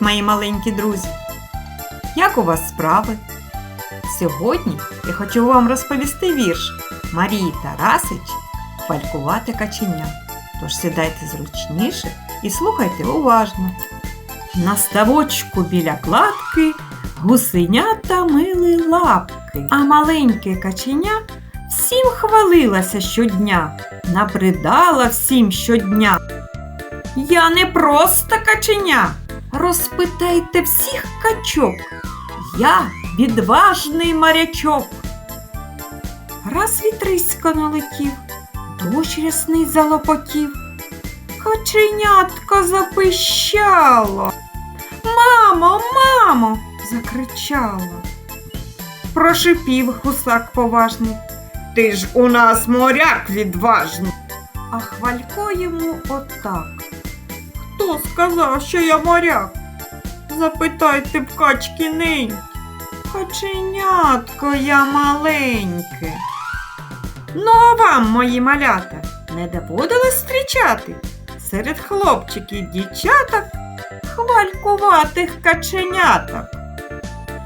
мої маленькі друзі! Як у вас справи? Сьогодні я хочу вам розповісти вірш Марії Тарасич Фалькувати каченя. Тож сідайте зручніше і слухайте уважно. На ставочку біля кладки гусенята мили лапки, а маленьке каченя всім хвалилася щодня, набридала всім щодня. Я не просто каченя. Розпитайте всіх качок. Я відважний морячок. Раз вітрисько налетів, дощ рясний залопотів. Каченятко запищало. Мамо, мамо, закричало. Прошипів гусак поважний. Ти ж у нас моряк відважний. А хвалько йому отак. Хто сказав, що я моряк? Запитайте в качки нинь. Каченятко я маленьке. Ну, а вам, мої малята, не доводилось зустрічати серед хлопчиків дівчаток хвалькуватих каченяток.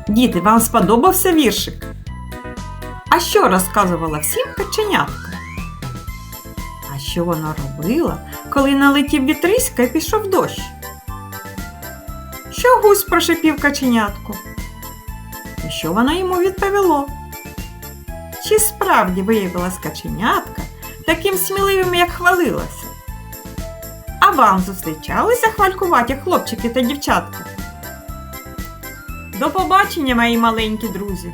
Діти, вам сподобався віршик? А що розказувала всім каченятка? Що вона робила, коли налетів вітриська і пішов дощ? Що гусь прошипів каченятку? І що вона йому відповіло? Чи справді виявилась каченятка таким сміливим, як хвалилася? А вам зустрічалися хвалькуваті хлопчики та дівчатка? До побачення, мої маленькі друзі!